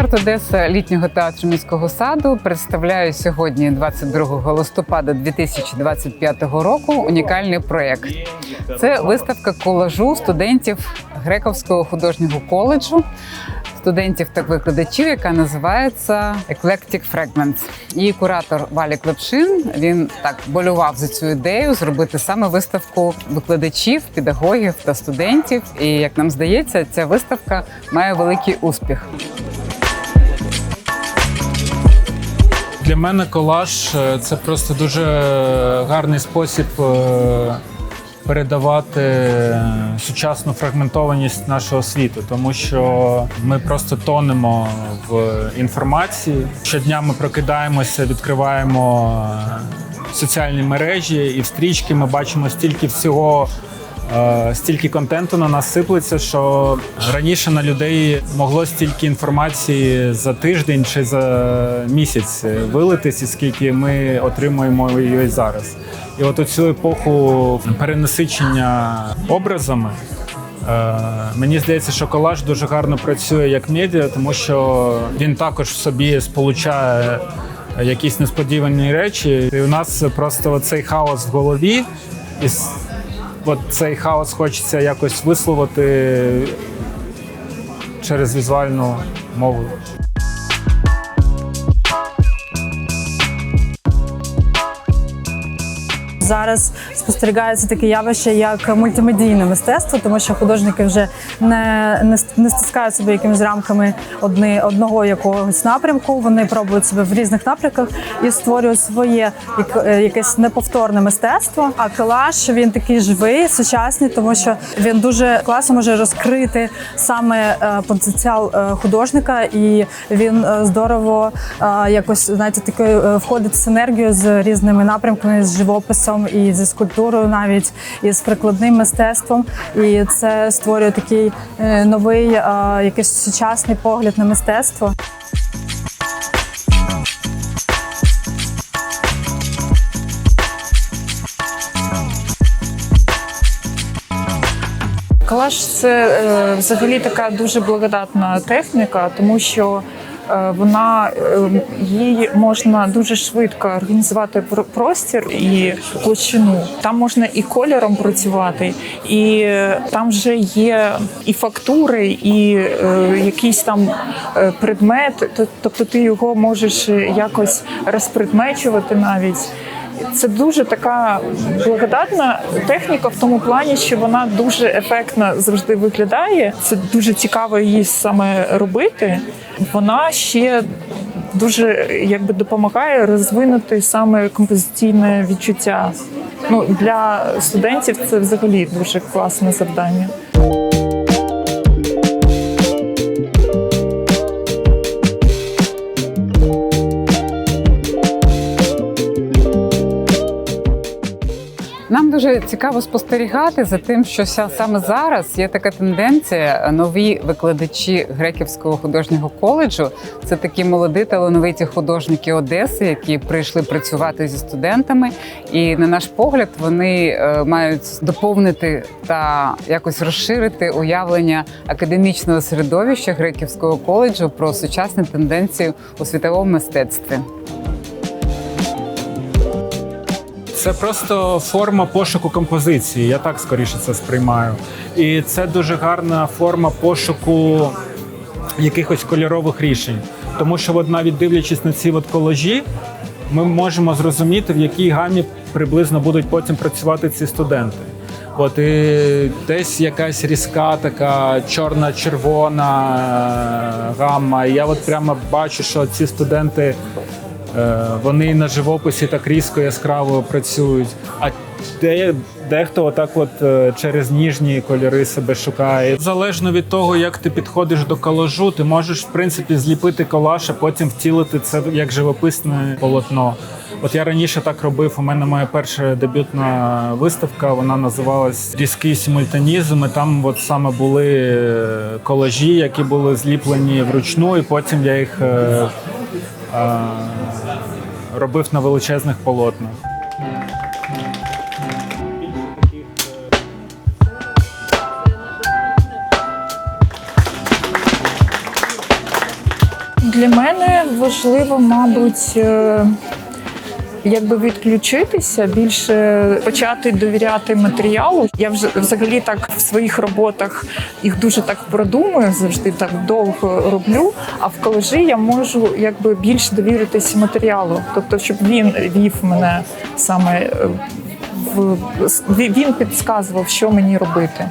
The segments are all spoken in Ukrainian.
арт Одеса літнього театру міського саду представляю сьогодні, 22 листопада 2025 року, унікальний проєкт. Це виставка колажу студентів Грековського художнього коледжу, студентів та викладачів, яка називається Eclectic Fragments. Її куратор Валік Лепшин він так болював за цю ідею зробити саме виставку викладачів, педагогів та студентів. І як нам здається, ця виставка має великий успіх. Для мене колаж е, це просто дуже гарний спосіб е, передавати сучасну фрагментованість нашого світу, тому що ми просто тонемо в інформації. Щодня ми прокидаємося, відкриваємо е, соціальні мережі, і в стрічки ми бачимо стільки всього. Е, Стільки контенту на нас сиплеться, що раніше на людей могло стільки інформації за тиждень чи за місяць вилитись, і скільки ми отримуємо її зараз. І от цю епоху перенасичення образами. е, Мені здається, що колаж дуже гарно працює як медіа, тому що він також в собі сполучає якісь несподівані речі. І у нас просто цей хаос в голові, і от цей хаос хочеться якось висловити через візуальну мову. Зараз спостерігається таке явище, як мультимедійне мистецтво, тому що художники вже не, не, не стискають себе якимись рамками одни, одного якогось напрямку. Вони пробують себе в різних напрямках і створюють своє як- е, якесь неповторне мистецтво. А колаж він такий живий, сучасний, тому що він дуже класно може розкрити саме е, потенціал е, художника, і він здорово якось знаєте, такою е, входить в синергію з різними напрямками, з живописом і зі скульптурою, навіть і з прикладним мистецтвом. І це створює такий е, новий е, якийсь сучасний погляд на мистецтво. Калаш це е, взагалі така дуже благодатна техніка, тому що вона е, її можна дуже швидко організувати пр- простір і площину. Там можна і кольором працювати, і е, там вже є і фактури, і е, якийсь там е, предмет. Тобто ти його можеш якось розпредмечувати навіть. Це дуже така благодатна техніка в тому плані, що вона дуже ефектно завжди виглядає. Це дуже цікаво її саме робити. Вона ще дуже якби допомагає розвинути саме композиційне відчуття. Ну для студентів це взагалі дуже класне завдання. Дуже цікаво спостерігати за тим, що саме зараз є така тенденція. Нові викладачі греківського художнього коледжу це такі молоді талановиті художники Одеси, які прийшли працювати зі студентами. І на наш погляд, вони е, мають доповнити та якось розширити уявлення академічного середовища греківського коледжу про сучасні тенденції у світовому мистецтві. Це просто форма пошуку композиції. Я так скоріше це сприймаю. І це дуже гарна форма пошуку якихось кольорових рішень. Тому що, от навіть дивлячись на ці от колажі, ми можемо зрозуміти, в якій гамі приблизно будуть потім працювати ці студенти. От і десь якась різка, така чорна-червона гамма. Я от прямо бачу, що ці студенти Вони на живописі так різко яскраво працюють. А де, дехто отак от е, через ніжні кольори себе шукає. Залежно від того, як ти підходиш до колажу, ти можеш в принципі зліпити колаж, а потім втілити це як живописне полотно. От я раніше так робив. У мене моя перша дебютна виставка. Вона називалась Різкий симультанізм. І там от саме були е, колажі, які були зліплені вручну, і потім я їх е, е, робив на величезних полотнах. Для мене важливо, мабуть, е, якби відключитися, більше почати довіряти матеріалу. Я вже взагалі так в своїх роботах їх дуже так продумую, завжди так довго роблю. А в колежі я можу якби більш довіритись матеріалу, тобто, щоб він вів мене саме е, в він підказував, що мені робити.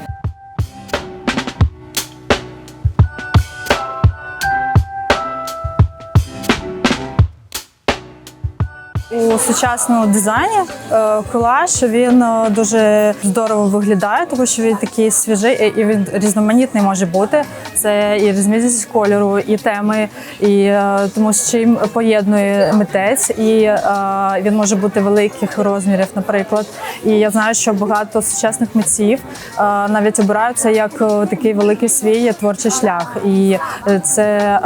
У сучасному дизайні е, колаж він е, дуже здорово виглядає, тому що він такий свіжий і- і він різноманітний може бути. Це і різниця кольору, і теми, і е, тому з чим поєднує митець, і е, він може бути великих розмірів, наприклад. І я знаю, що багато сучасних митців е, навіть обирають це як такий великий свій творчий шлях. І це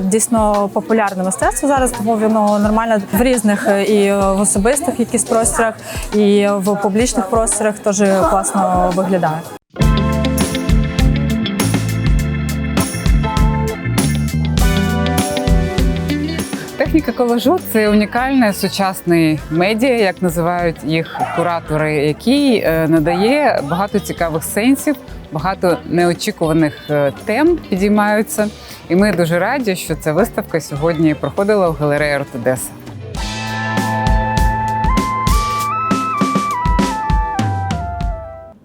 дійсно популярне мистецтво зараз, тому воно нормально в різних і в особистих якісь просторах, і в публічних просторах теж класно виглядає. Техніка колажу це унікальний сучасний медіа, як називають їх куратори, який е, надає багато цікавих сенсів, багато неочікуваних е, тем підіймаються. І ми дуже раді, що ця виставка сьогодні проходила в галереї Ортодеса.